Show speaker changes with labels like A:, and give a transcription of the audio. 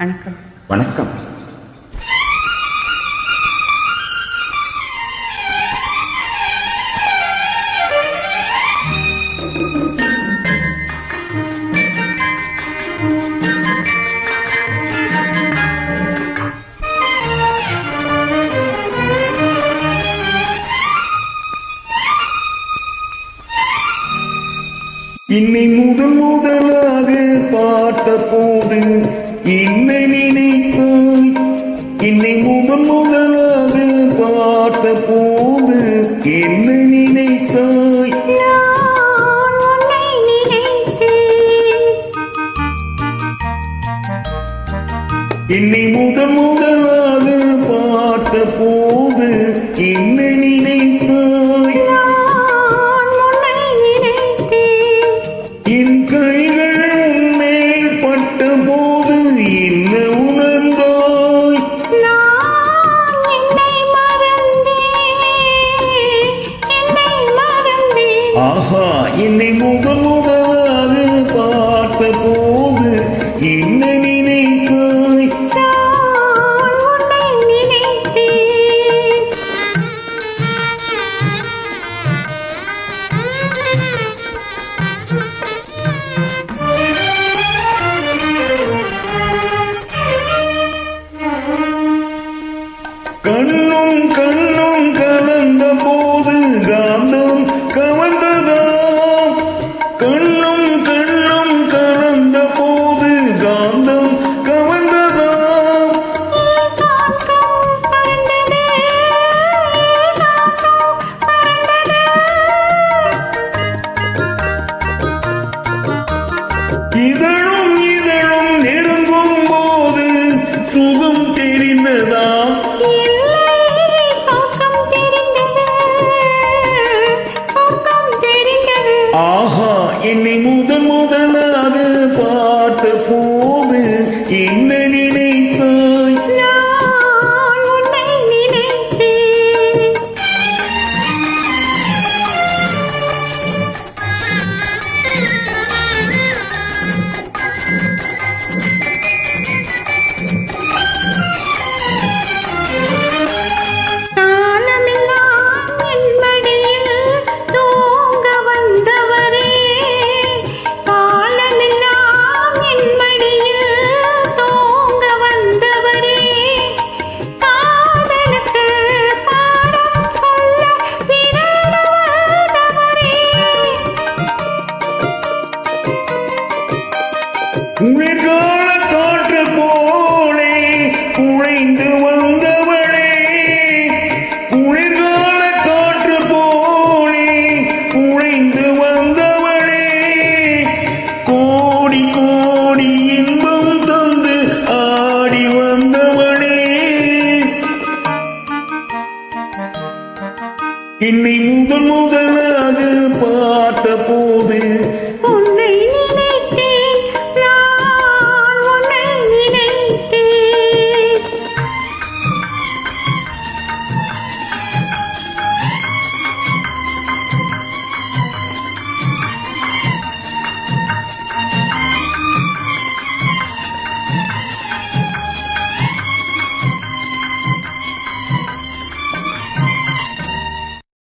A: வணக்கம்.
B: வணக்கம்.
C: இன்னை முதல் முதலாக பார்த்த போது என்னை நினைத்தாய் என்னை முதல் முதலாக பார்த்த போது என்னை நினைத்தாய். என்னை முதல் முதலாக பார்த்த போது என்னை ஆஹா என்னை முதல் முதலாக பார்த்த போது என்ன நினைத்தாய் கண்ணும் கண்ணும் இதழும் இதழும் நெருங்கும் போது சுகம் தெரிந்ததா.
A: ஆஹா என்னை முதன் குழைந்து
C: வந்தவளே குளிர்கால காற்று போலே குழைந்து வந்தவளே
A: கோடி கோடி இன்பம் தந்து ஆடி
C: வந்தவளே. என்னை முதல் முதல்